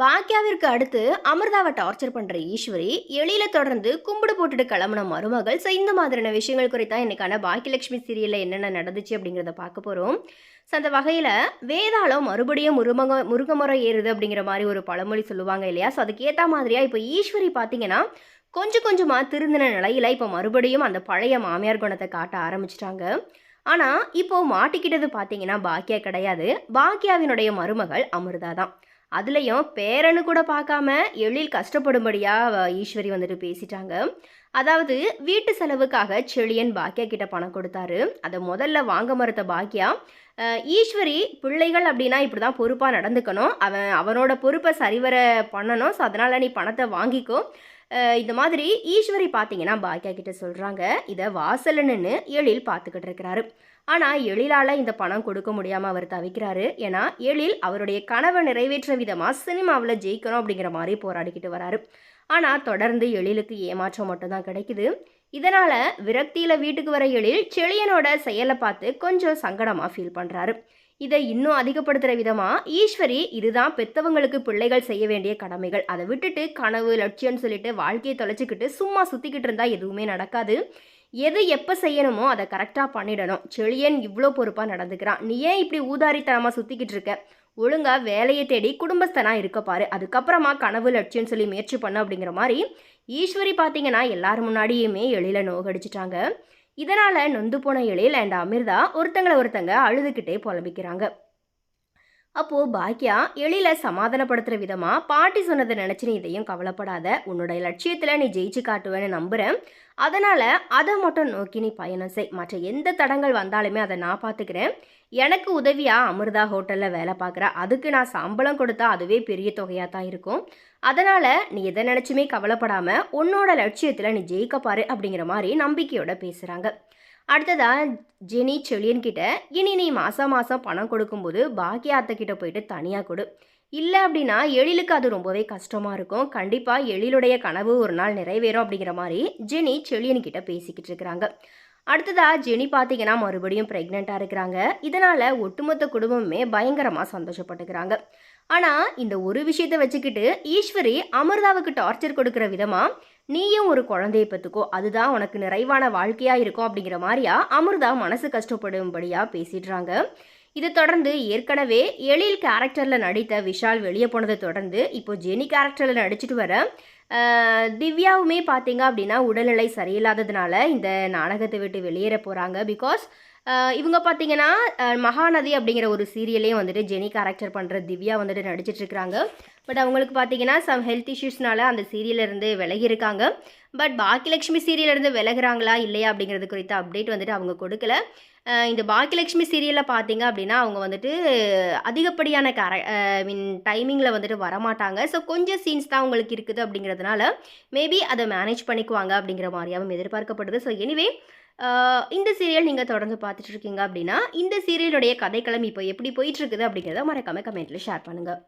பாக்கியாவிற்கு அடுத்து அமிர்தாவை டார்ச்சர் பண்ற ஈஸ்வரி எளியில தொடர்ந்து கும்பிடு போட்டுட்டு கிளம்புன மருமகள். ஸோ இந்த மாதிரியான விஷயங்கள் குறித்தான் இன்னைக்கான பாக்கியலட்சுமி சீரியல்ல என்னென்ன நடந்துச்சு அப்படிங்கிறத பார்க்க போறோம். ஸோ அந்த வகையில் வேதாளம் மறுபடியும் முருமக முருகமுறை ஏறுது அப்படிங்கிற மாதிரி ஒரு பழமொழி சொல்லுவாங்க இல்லையா? ஸோ அதுக்கேற்ற மாதிரியா இப்போ ஈஸ்வரி பார்த்தீங்கன்னா கொஞ்சம் கொஞ்சமாக திருந்தின நிலையில் இப்போ மறுபடியும் அந்த பழைய மாமியார் குணத்தை காட்ட ஆரம்பிச்சிட்டாங்க. ஆனால் இப்போ மாட்டிக்கிட்டது பார்த்தீங்கன்னா பாக்கியா கிடையாது. பாக்கியாவினுடைய மருமகள் அமிர்தா தான். அதுலேயும் பேரனு கூட பார்க்காம எழில் கஷ்டப்படும்படியாக ஈஸ்வரி வந்துட்டு பேசிட்டாங்க. அதாவது வீட்டு செலவுக்காக செழியன் பாக்கியா கிட்ட பணம் கொடுத்தாரு. அதை முதல்ல வாங்க மறுத்த பாக்கியா ஈஸ்வரி பிள்ளைகள் அப்படின்னா இப்படி தான் பொறுப்பாக நடந்துக்கணும். அவன் அவனோட பொறுப்பை சரிவர பண்ணணும். ஸோ அதனால் நீ பணத்தை வாங்கிக்கோ. இந்த மாதிரி ஈஸ்வரி பார்த்தீங்கன்னா பாக்கியா கிட்ட சொல்கிறாங்க இதை வாசல்ல நின்று எழில் பார்த்துக்கிட்டு இருக்கிறாரு. ஆனால் எழிலால் இந்த பணம் கொடுக்க முடியாமல் அவர் தவிக்கிறாரு. ஏன்னா எழில் அவருடைய கனவை நிறைவேற்ற விதமாக சினிமாவில் ஜெயிக்கணும் அப்படிங்கிற மாதிரி போராடிக்கிட்டு வராரு. ஆனால் தொடர்ந்து எழிலுக்கு ஏமாற்றம் மட்டும்தான் கிடைக்குது. இதனால் விரக்தியில் வீட்டுக்கு வர எழில் செழியனோட செயலை பார்த்து கொஞ்சம் சங்கடமாக ஃபீல் பண்ணுறாரு இதை இன்னும் அதிகப்படுத்துகிற விதமாக ஈஸ்வரி இதுதான் பெத்தவங்களுக்கு பிள்ளைகள் செய்ய வேண்டிய கடமைகள். அதை விட்டுட்டு கனவு லட்சியம்னு சொல்லிட்டு வாழ்க்கையை தொலைச்சிக்கிட்டு சும்மா சுற்றிக்கிட்டு இருந்தால் எதுவுமே நடக்காது. எது எப்போ செய்யணுமோ அதை கரெக்டாக பண்ணிடணும். செழியன் இவ்வளோ பொறுப்பாக நடந்துக்கிறான் நீ ஏன் இப்படி ஊதாரித்தனமாக சுற்றிக்கிட்டு இருக்க? ஒழுங்காக வேலையை தேடி குடும்பஸ்தனாக இருக்கப்பாரு அதுக்கப்புறமா கனவு லட்சியம்னு சொல்லி முயற்சி பண்ண அப்படிங்கிற மாதிரி ஈஸ்வரி பார்த்தீங்கன்னா எல்லார் முன்னாடியுமே எழில நோகடிச்சிட்டாங்க. இதனால் நொந்து போன எழில் அண்ட் அமிர்தா ஒருத்தங்களை ஒருத்தங்க அழுதுகிட்டே புலம்பிக்கிறாங்க. அப்போது பாக்கியா எழில சமாதானப்படுத்துகிற விதமாக பாட்டி சொன்னதை நினச்சி நீ இதையும் கவலைப்படாத. உன்னோட லட்சியத்தில் நீ ஜெயிச்சு காட்டுவேன்னு நம்புகிறேன் அதனால் அதை மட்டும் நோக்கி நீ பயணம் செய். மற்ற எந்த தடங்கள் வந்தாலுமே அதை நான் பார்த்துக்கிறேன் எனக்கு உதவியாக அமிர்தா ஹோட்டலில் வேலை பார்க்குற அதுக்கு நான் சம்பளம் கொடுத்தா அதுவே பெரிய தொகையாக தான் இருக்கும். அதனால் நீ எதை நினச்சுமே கவலைப்படாமல் உன்னோட லட்சியத்தில் நீ ஜெயிக்கப்பாரு அப்படிங்கிற மாதிரி நம்பிக்கையோட பேசுகிறாங்க அடுத்ததாக ஜெனி செழியன் கிட்ட இனி நீ மாதம் மாதம் பணம் கொடுக்கும்போது பாக்கிய அத்தைக்கிட்ட போயிட்டு தனியாக கொடு. இல்லை அப்படின்னா எழிலுக்கு அது ரொம்பவே கஷ்டமாக இருக்கும். கண்டிப்பாக எழிலுடைய கனவு ஒரு நாள் நிறைவேறும் அப்படிங்கிற மாதிரி ஜெனி செழியன்கிட்ட பேசிக்கிட்டு இருக்கிறாங்க. அடுத்ததா ஜெனி பார்த்தீங்கன்னா மறுபடியும் ப்ரெக்னெண்ட்டாக இருக்கிறாங்க. இதனால் ஒட்டுமொத்த குடும்பமே பயங்கரமாக சந்தோஷப்பட்டுக்கிறாங்க. ஆனால் இந்த ஒரு விஷயத்தை வச்சுக்கிட்டு ஈஸ்வரி அமிர்தாவுக்கு டார்ச்சர் கொடுக்குற விதமாக நீயும் ஒரு குழந்தையை பற்றுக்கோ அதுதான் உனக்கு நிறைவான வாழ்க்கையாக இருக்கும் அப்படிங்கிற மாதிரியா அமிர்தா மனசு கஷ்டப்படும்படியா பேசிடுறாங்க இதை தொடர்ந்து ஏற்கனவே எழில் கேரக்டரில் நடித்த விஷால் வெளியே போனதை தொடர்ந்து இப்போ ஜெனி கேரக்டரில் நடிச்சிட்டு வர திவ்யாவுமே பார்த்தீங்க அப்படின்னா உடல்நிலை சரியில்லாததுனால இந்த நாடகத்தை விட்டு வெளியேற போகிறாங்க பிகாஸ் இவங்க பார்த்தீங்கன்னா மகாநதி அப்படிங்கிற ஒரு சீரியலையும் வந்துட்டு ஜெனி கேரக்டர் பண்ணுற திவ்யா வந்துட்டு நடிச்சிட்ருக்கிறாங்க பட் அவங்களுக்கு பார்த்தீங்கன்னா சம் ஹெல்த் இஷ்யூஸ்னால அந்த சீரியலேருந்து விலகியிருக்காங்க இருந்து பட் பாக்கியலட்சுமி சீரியலேருந்து விலகிறாங்களா விலகுறாங்களா இல்லையா அப்படிங்கிறது குறித்த அப்டேட் வந்துட்டு அவங்க கொடுக்கல. இந்த பாக்கியலட்சுமி சீரியலில் பார்த்தீங்க அப்படின்னா அவங்க வந்துட்டு அதிகப்படியான கேர மீன் டைமிங்கில் வந்துட்டு வரமாட்டாங்க. ஸோ கொஞ்சம் சீன்ஸ் தான் அவங்களுக்கு இருக்குது அப்படிங்கிறதுனால மேபி அதை மேனேஜ் பண்ணிக்குவாங்க அப்படிங்கிற மாதிரியாகவும் எதிர்பார்க்கப்படுது. ஸோ எனிவே இந்த சீரியல் நீங்கள் தொடர்ந்து பார்த்துட்டு இருக்கீங்க அப்படின்னா இந்த சீரியலுடைய கதைக்களம் இப்போ எப்படி போயிட்டு இருக்குது அப்படிங்கிறத மறக்காமல் கமெண்ட்டில் ஷேர் பண்ணுங்கள்